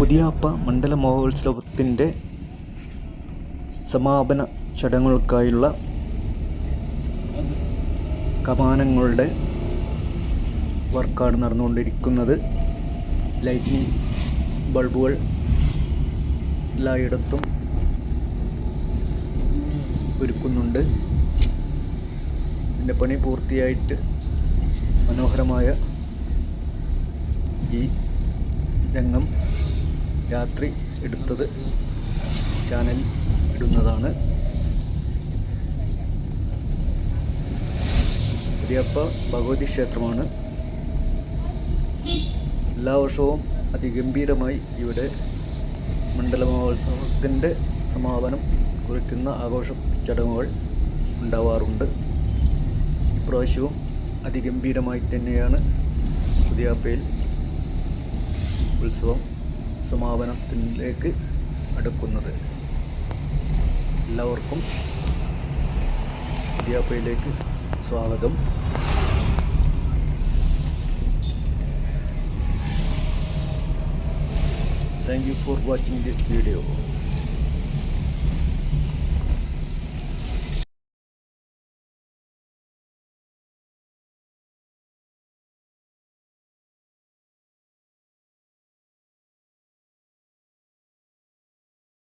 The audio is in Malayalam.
പുതിയാപ്പ മണ്ഡല മഹോത്സവത്തിന്റെ സമാപന ചടങ്ങുകൾക്കായുള്ള കമാനങ്ങളുടെ വർക്കാണ് നടന്നുകൊണ്ടിരിക്കുന്നത്. ലൈറ്റിനിങ് ബൾബുകൾ എല്ലായിടത്തും ഒരുക്കുന്നുണ്ട്. ഇതിന്റെ പണി പൂർത്തിയായിട്ട് മനോഹരമായ ഈ രംഗം രാത്രി എടുത്തത് ചാനൽ ഇടുന്നതാണ്. പുതിയപ്പ ഭഗവതി ക്ഷേത്രമാണ്. എല്ലാ വർഷവും അതിഗംഭീരമായി ഇവിടെ മണ്ഡല മഹോത്സവത്തിന്റെ സമാപനം കുറിക്കുന്ന ആഘോഷ ചടങ്ങുകൾ ഉണ്ടാവാറുണ്ട്. ഇപ്രാവശ്യവും അതിഗംഭീരമായി തന്നെയാണ് പുതിയപ്പയിൽ ഉത്സവം. സമാപനത്തിലേക്ക് അടുക്കുന്നത്. എല്ലാവർക്കും പുതിയാപ്പയിലേക്ക് സ്വാഗതം. Thank you for watching this video